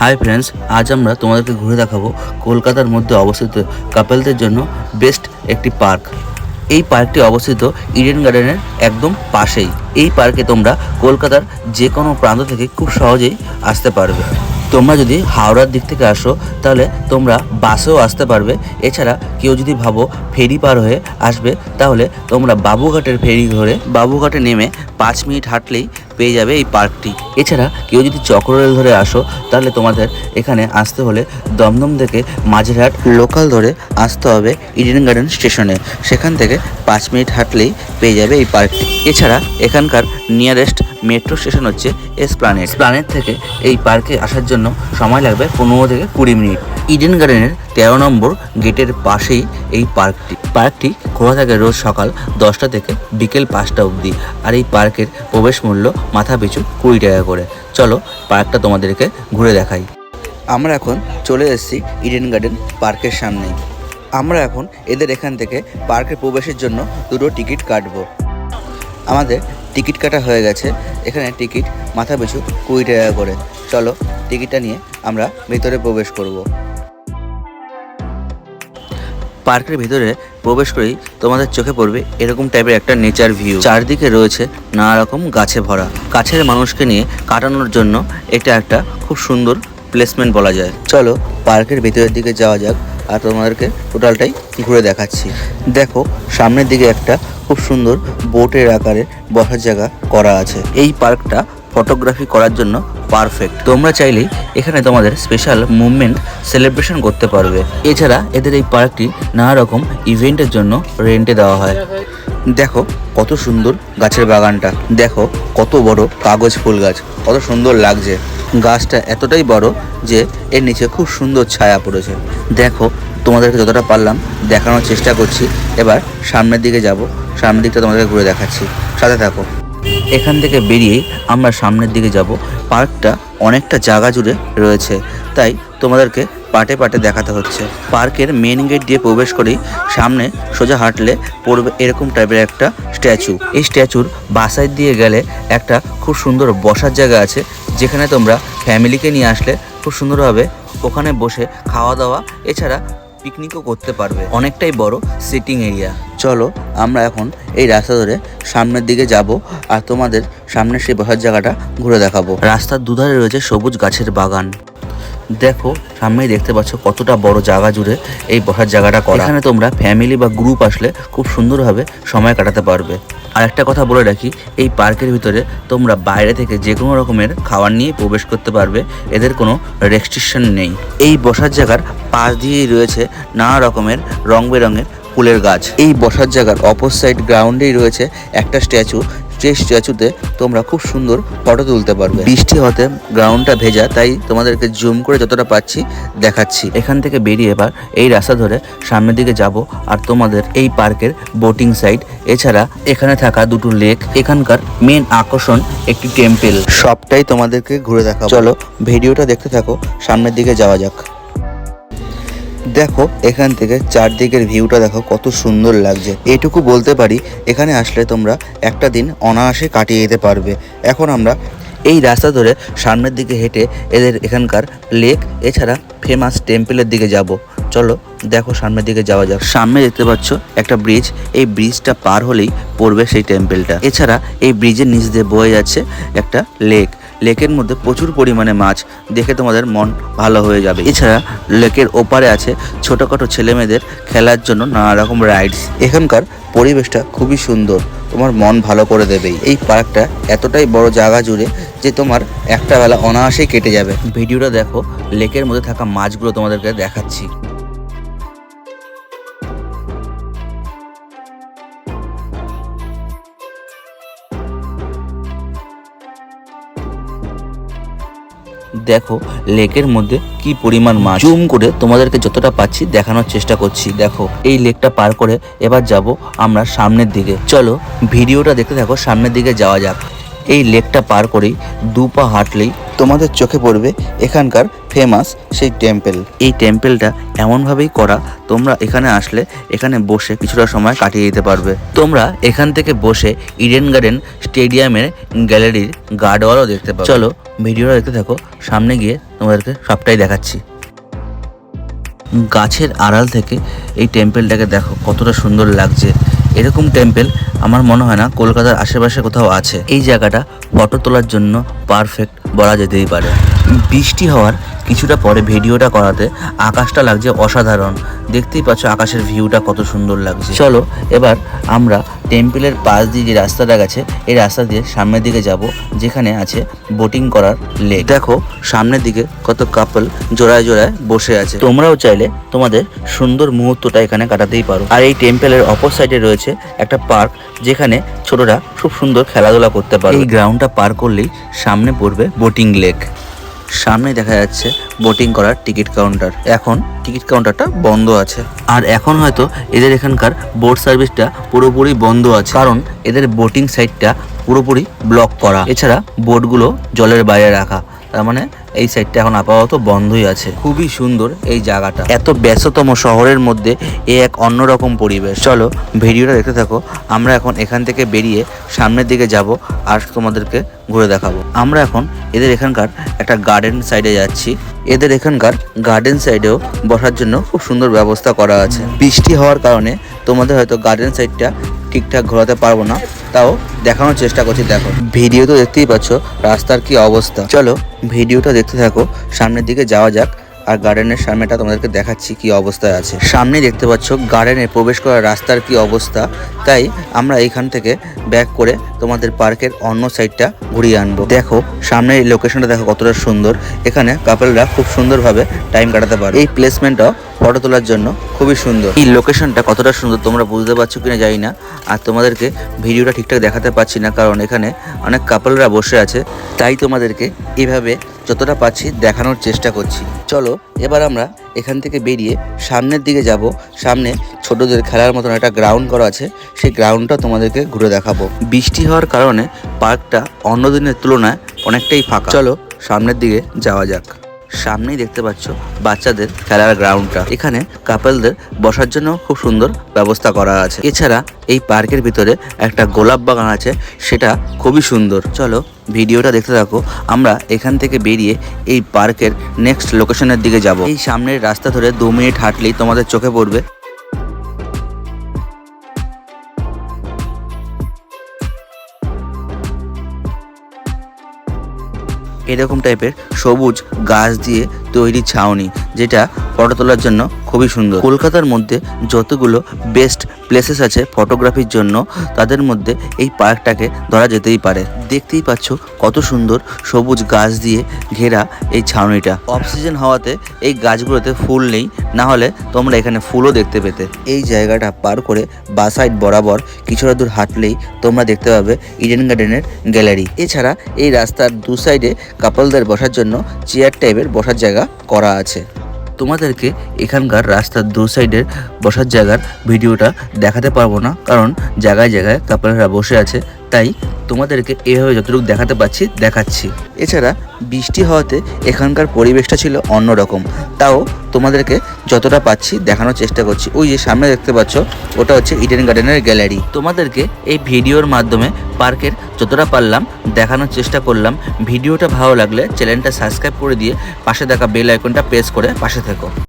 Hi friends আজ আমরা তোমাদেরকে ঘুরে দেখাবো কলকাতার মধ্যে অবস্থিত কাপেলদের জন্য বেস্ট একটি পার্ক এই পার্কটি অবস্থিত ইডেন গার্ডেনের একদম পাশেই। এই পার্কে তোমরা কলকাতার যে কোনো প্রান্ত থেকে খুব সহজেই আসতে পারবে। তোমরা যদি হাওড়ার দিক থেকে আসো, তাহলে তোমরা বাসেও আসতে পারবে। এছাড়া কেউ যদি ভাবো ফেরি পার হয়ে আসবে, তাহলে তোমরা বাবুঘাটের ফেরি ধরে বাবুঘাটে নেমে পাঁচ মিনিট হাঁটলেই পেয়ে যাবে এই পার্কটি। এছাড়া কেউ যদি চক্ররেল ধরে আসো, তাহলে তোমাদের এখানে আসতে হলে দমদম থেকে মাঝেরহাট লোকাল ধরে আসতে হবে ইডেন গার্ডেন স্টেশনে। সেখান থেকে পাঁচ মিনিট হাঁটলেই পেয়ে যাবে এই পার্কটি। এছাড়া এখানকার নিয়ারেস্ট মেট্রো স্টেশন হচ্ছে এসপ্লানেট প্ল্যানেট থেকে এই পার্কে আসার জন্য সময় লাগবে পনেরো থেকে কুড়ি মিনিট। ইডেন গার্ডেনের তেরো নম্বর গেটের পাশেই এই পার্কটি। পার্কটি খোলা থাকে রোজ সকাল দশটা থেকে বিকেল পাঁচটা অবধি। আর এই পার্কের প্রবেশ মূল্য মাথা পিছু কুড়ি টাকা করে। চলো, পার্কটা তোমাদেরকে ঘুরে দেখাই। আমরা এখন চলে এসেছি ইডেন গার্ডেন পার্কের সামনেই। আমরা এখন এদের এখান থেকে পার্কে প্রবেশের জন্য দুটো টিকিট কাটব। আমাদের টিকিট কাটা হয়ে গেছে। এখানে টিকিট মাথা পিছু কুড়ি টাকা করে। চলো, টিকিটটা নিয়ে আমরা ভিতরে প্রবেশ করব। পার্কের ভিতরে প্রবেশ করেই তোমাদের চোখে পড়বে এরকম টাইপের একটা নেচার ভিউ চারদিকে রয়েছে নানা রকম গাছে ভরা। কাছের মানুষকে নিয়ে কাটানোর জন্য এটা একটা খুব সুন্দর প্লেসমেন্ট বলা যায়। চলো পার্কের ভিতরের দিকে যাওয়া যাক আর তোমাদেরকে টোটালটাই ঘুরে দেখাচ্ছি। দেখো, সামনের দিকে একটা খুব সুন্দর বোটের আকারে বসার জায়গা করা আছে। এই পার্কটা ফটোগ্রাফি করার জন্য পারফেক্ট তোমরা চাইলেই এখানে তোমাদের স্পেশাল মুভমেন্ট সেলিব্রেশন করতে পারবে। এছাড়া এদের এই পার্কটি নানা রকম ইভেন্টের জন্য রেন্টে দেওয়া হয়। দেখো কত সুন্দর গাছের বাগানটা। দেখো কত বড় কাগজ ফুল গাছ। কত সুন্দর লাগছে। গাছটা এতটাই বড় যে এর নিচে খুব সুন্দর ছায়া পড়েছে। দেখো তোমাদেরকে যতটা পারলাম দেখানোর চেষ্টা করছি। এবার সামনের দিকে যাব। সামনের দিকটা তোমাদেরকে ঘুরে দেখাচ্ছি। সাথে থাকো। এখান থেকে বেরিয়েই আমরা সামনের দিকে যাব। পার্কটা অনেকটা জায়গা জুড়ে রয়েছে, তাই তোমাদেরকে পাটে পাটে দেখাতে হচ্ছে। পার্কের মেন গেট দিয়ে প্রবেশ করেই সামনে সোজা হাঁটলে পড়বে এরকম টাইপের একটা স্ট্যাচু এই স্ট্যাচুর বাসায় দিয়ে গেলে একটা খুব সুন্দর বসার জায়গা আছে, যেখানে তোমরা ফ্যামিলিকে নিয়ে আসলে খুব সুন্দরভাবে ওখানে বসে খাওয়া দাওয়া, এছাড়া পিকনিকও করতে পারবে। অনেকটাই বড় সিটিং এরিয়া চলো, আমরা এখন এই রাস্তা ধরে সামনের দিকে যাব আর তোমাদের সামনের সেই বসার জায়গাটা ঘুরে দেখাবো। রাস্তার দুধারে রয়েছে সবুজ গাছের বাগান। দেখো, সামনেই দেখতে পাচ্ছ কতটা বড় জায়গা জুড়ে এই বসার জায়গাটা করা। এখানে তোমরা ফ্যামিলি বা গ্রুপ আসলে খুব সুন্দরভাবে সময় কাটাতে পারবে। আর একটা কথা বলে রাখি, এই পার্কের ভিতরে তোমরা বাইরে থেকে যে কোনো রকমের খাবার নিয়ে প্রবেশ করতে পারবে, এদের কোনো রেস্ট্রিকশন নেই। এই বসার জায়গার পাশ দিয়েই রয়েছে নানা রকমের রং বেরঙের ফুলের গাছ। এই বসার জায়গার অপর সাইড গ্রাউন্ডেই রয়েছে একটা স্ট্যাচু যে স্ট্যাচুতে তোমরা খুব সুন্দর ফটো তুলতে পারবে। বৃষ্টি হতে গ্রাউন্ডটা ভেজা, তাই তোমাদেরকে জুম করে যতটা পাচ্ছি দেখাচ্ছি। এখান থেকে বেরিয়ে এবার এই রাস্তা ধরে সামনের দিকে যাব আর তোমাদের এই পার্কের বোটিং সাইড এছাড়া এখানে থাকা দুটো লেক এখানকার মেন আকর্ষণ একটি টেম্পেল সবটাই তোমাদেরকে ঘুরে দেখাবো। চলো ভিডিওটা দেখতে থাকো, সামনের দিকে যাওয়া যাক। দেখো, এখান থেকে চারদিকের ভিউটা দেখো কত সুন্দর লাগছে। এটুকু বলতে পারি, এখানে আসলে তোমরা একটা দিন অনায়াসে কাটিয়ে যেতে পারবে। এখন আমরা এই রাস্তা ধরে সামনের দিকে হেঁটে এদের এখানকার লেক এছাড়া ফেমাস টেম্পলের দিকে যাব। চলো, দেখো সামনের দিকে যাওয়া যাক। সামনে দেখতে পাচ্ছ একটা ব্রিজ এই ব্রিজটা পার হলেই পড়বে সেই টেম্পলটা এছাড়া এই ব্রিজের নিচ দিয়ে বয়ে যাচ্ছে একটা লেক লেকের মধ্যে প্রচুর পরিমাণে মাছ দেখে তোমাদের মন ভালো হয়ে যাবে। এছাড়া লেকের ওপারে আছে ছোটোখাটো ছেলেমেয়েদের খেলার জন্য নানা রকম রাইডস এখানকার পরিবেশটা খুবই সুন্দর, তোমার মন ভালো করে দেবেই। এই পার্কটা এতটাই বড় জায়গা জুড়ে যে তোমার একটা বেলা অনায়াসেই কেটে যাবে। ভিডিওটা দেখো, লেকের মধ্যে থাকা মাছগুলো তোমাদেরকে দেখাচ্ছি। দেখো, লেকের মধ্যে কি পরিমাণ মাছ। জুম করে তোমাদেরকে যতটা পাচ্ছি দেখানোর চেষ্টা করছি। দেখো, এই লেকটা পার করে এবার যাব আমরা সামনের দিকে। চলো, ভিডিওটা দেখতে থাকো, সামনের দিকে যাওয়া যাক। এই লেকটা পার করেই দু পা হাঁটলেই তোমাদের চোখে পড়বে এখানকার ফেমাস সেই টেম্পেল এই টেম্পেলটা এমনভাবেই করা, তোমরা এখানে আসলে এখানে বসে কিছুটা সময় কাটিয়ে দিতে পারবে। তোমরা এখান থেকে বসে ইডেন গার্ডেন স্টেডিয়ামের গ্যালারির গার্ডওয়ালও দেখতে পাবে। চলো ভিডিওটা দেখতে থাকো, সামনে গিয়ে তোমাদেরকে সবটাই দেখাচ্ছি। গাছের আড়াল থেকে এই টেম্পেলটাকে দেখো, কতটা সুন্দর লাগছে। এরকম টেম্পেল আমার মনে হয় না কলকাতার আশেপাশে কোথাও আছে। এই জায়গাটা ফটো তোলার জন্য পারফেক্ট বলা যেতেই পারে। বৃষ্টি হওয়ার কিছুটা পরে ভিডিওটা করাতে আকাশটা লাগছে অসাধারণ। দেখতেই পাচ্ছ আকাশের ভিউটা কত সুন্দর লাগছে। চলো, এবার আমরা টেম্পেলের পাশ দিয়ে যে রাস্তাটা গেছে, এই রাস্তা দিয়ে সামনের দিকে যাব, যেখানে আছে বোটিং করার লেক দেখো, সামনের দিকে কত কাপল জোড়ায় জোড়ায় বসে আছে। তোমরাও চাইলে তোমাদের সুন্দর মুহূর্তটা এখানে কাটাতেই পারো। আর এই টেম্পেলের অপর সাইডে রয়েছে একটা পার্ক যেখানে ছোটরা খুব সুন্দর খেলাধুলা করতে পারে এই গ্রাউন্ডটা পার করলেই সামনে পড়বে বোটিং লেক সামনে দেখা যাচ্ছে বোটিং করার টিকিট কাউন্টার এখন টিকিট কাউন্টারটা বন্ধ আছে। আর এখন হয়তো এদের এখানকার বোট সার্ভিসটা পুরোপুরি বন্ধ আছে। কারণ এদের বোটিং সাইটটা পুরোপুরি ব্লক করা। এছাড়া বোটগুলো জলের বাইরে রাখা। তার মানে এই সাইডটা এখন আপাতত বন্ধই আছে। খুবই সুন্দর এই জায়গাটা। এত ব্যস্ততম শহরের মধ্যে এ এক অন্যরকম পরিবেশ। চলো ভিডিওটা দেখতে থাকো, আমরা এখন এখান থেকে বেরিয়ে সামনের দিকে যাব আর তোমাদেরকে ঘুরে দেখাবো। আমরা এখন এদের এখানকার একটা গার্ডেন সাইডে যাচ্ছি। এদের এখানকার গার্ডেন সাইডেও বসার জন্য খুব সুন্দর ব্যবস্থা করা আছে। বৃষ্টি হওয়ার কারণে তোমাদের হয়তো গার্ডেন সাইডটা ঠিকঠাক ঘোরাতে পারব না, তাও দেখানোর চেষ্টা করছি, দেখো। ভিডিও তো দেখতেই পাচ্ছ, রাস্তার কি অবস্থা। চলো, ভিডিওটা দেখতে থাকো, সামনের দিকে যাওয়া যাক। আর গার্ডেনের সামনেটা তোমাদেরকে দেখাচ্ছি কি অবস্থায় আছে। সামনে দেখতে পাচ্ছ গার্ডেনে প্রবেশ করার রাস্তার কি অবস্থা। তাই আমরা এইখান থেকে ব্যাক করে তোমাদের পার্কের অন্য সাইডটা ঘুরিয়ে আনব। দেখো সামনে এই লোকেশনটা দেখো কতটা সুন্দর। এখানে কাপেলরা খুব সুন্দরভাবে টাইম কাটাতে পারে এই প্লেসমেন্টটাও ফটো তোলার জন্য খুবই সুন্দর। এই লোকেশনটা কতটা সুন্দর তোমরা বুঝতে পারছ কিনা জানি না। আর তোমাদেরকে ভিডিওটা ঠিকঠাক দেখাতে পারছি না কারণ এখানে অনেক কাপলরা বসে আছে। তাই তোমাদেরকে এইভাবে যতটা পাচ্ছি দেখানোর চেষ্টা করছি। চলো, এবার আমরা এখান থেকে বেরিয়ে সামনের দিকে যাব। সামনে ছোটদের খেলার মতন একটা গ্রাউন্ড করা আছে। সেই গ্রাউন্ডটা তোমাদেরকে ঘুরে দেখাবো। বৃষ্টি হওয়ার কারণে পার্কটা অন্য দিনের তুলনায় অনেকটাই ফাঁকা। চলো, সামনের দিকে যাওয়া যাক। সামনেই দেখতে পাচ্ছ বাচ্চাদের খেলার গ্রাউন্ডটা। এখানে কাপলদের বসার জন্য খুব সুন্দর ব্যবস্থা করা আছে। এছাড়া এই পার্কের ভিতরে একটা গোলাপ বাগান আছে, সেটা খুবই সুন্দর। চলো ভিডিওটা দেখতে থাকো, আমরা এখান থেকে বেরিয়ে এই পার্কের নেক্সট লোকেশনের দিকে যাব। এই সামনের রাস্তা ধরে দু মিনিট হাঁটলেই তোমাদের চোখে পড়বে এরকম টাইপের সবুজ গাছ দিয়ে তৈরি ছাউনি যেটা ফটো তোলার জন্য খুবই সুন্দর। কলকাতার মধ্যে যতগুলো বেস্ট প্লেসেস আছে ফটোগ্রাফির জন্য, তাদের মধ্যে এই পার্কটাকে ধরা যেতেই পারে। দেখতেই পাচ্ছ কত সুন্দর সবুজ গাছ দিয়ে ঘেরা এই ছাউনিটা। অফ সিজন হওয়াতে এই গাছগুলোতে ফুল নেই, না হলে তোমরা এখানে ফুলও দেখতে পেতে। এই জায়গাটা পার করে বা সাইড বরাবর কিছুটা দূর হাঁটলেই তোমরা দেখতে পাবে ইডেন গার্ডেনের গ্যালারি এছাড়া এই রাস্তার দু সাইডে কাপলদের বসার জন্য চেয়ার টাইপের বসার জায়গা করা আছে। তোমাদেরকে এখানকার রাস্তার দু সাইডের বসার জায়গার ভিডিওটা দেখাতে পারব না। কারণ জায়গায় জায়গায় কাপড়রা বসে আছে। তাই তোমাদেরকে এভাবে যতটুকু দেখাতে পাচ্ছি, দেখাচ্ছি। এছাড়া বৃষ্টি হওয়াতে এখানকার পরিবেশটা ছিল অন্যরকম। তাও তোমাদেরকে যতটা পাচ্ছি দেখানোর চেষ্টা করছি। ওই যে সামনে দেখতে পাচ্ছ, ওটা হচ্ছে ইডেন গার্ডেনের গ্যালারি তোমাদেরকে এই ভিডিওর মাধ্যমে পার্কের যতটা পারলাম দেখানোর চেষ্টা করলাম। ভিডিওটা ভালো লাগলে চ্যানেলটা সাবস্ক্রাইব করে দিয়ে পাশে দেখা বেল আইকনটা প্রেস করে পাশে থেকো।